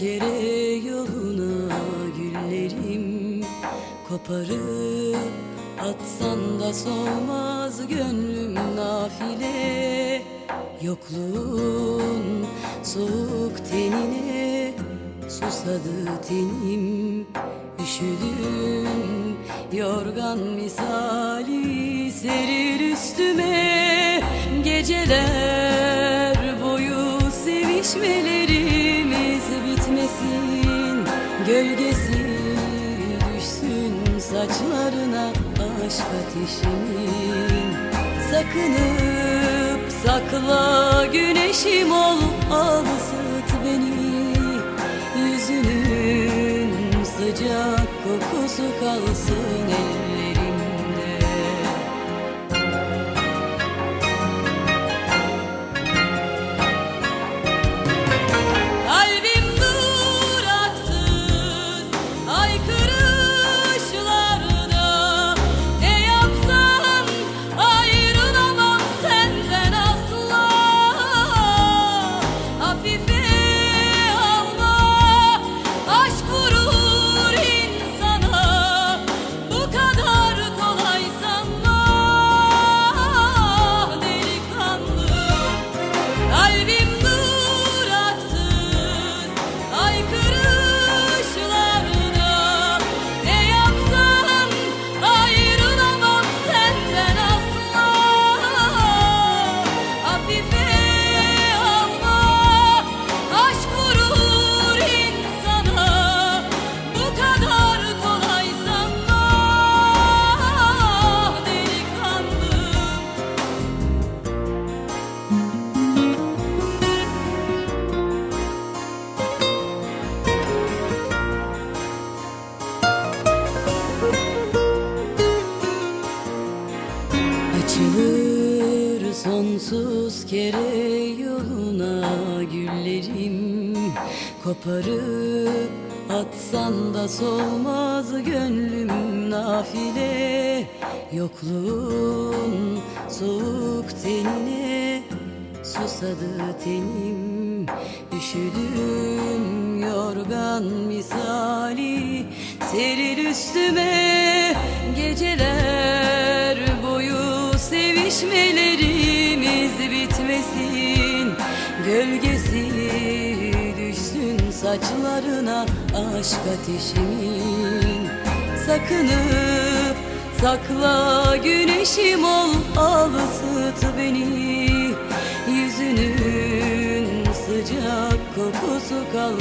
Gere yoluna güllerim koparıp Atsan da solmaz gönlüm nafile. Yokluğun soğuk tenine Susadı tenim. Üşüdüm yorgan misali Serir üstüme. Geceler boyu sevişmeli. Gölgesi düşsün saçlarına aşk ateşimin. Sakınıp sakla güneşim ol al ısıt beni. Yüzünün sıcak kokusu kalsın ellerimde Açılır sonsuz kere yoluna güllerim. Koparıp atsan da solmaz gönlüm nafile. Yokluğun soğuk tenine susadı tenim. Üşüdüm yorgan misali seril üstüme Geceler sevişmelerimiz bitmesin Gölgesi düşsün saçlarına aşk ateşimin Sakınıp sakla güneşim ol al ısıt beni. Yüzünün sıcak kokusu ellerimde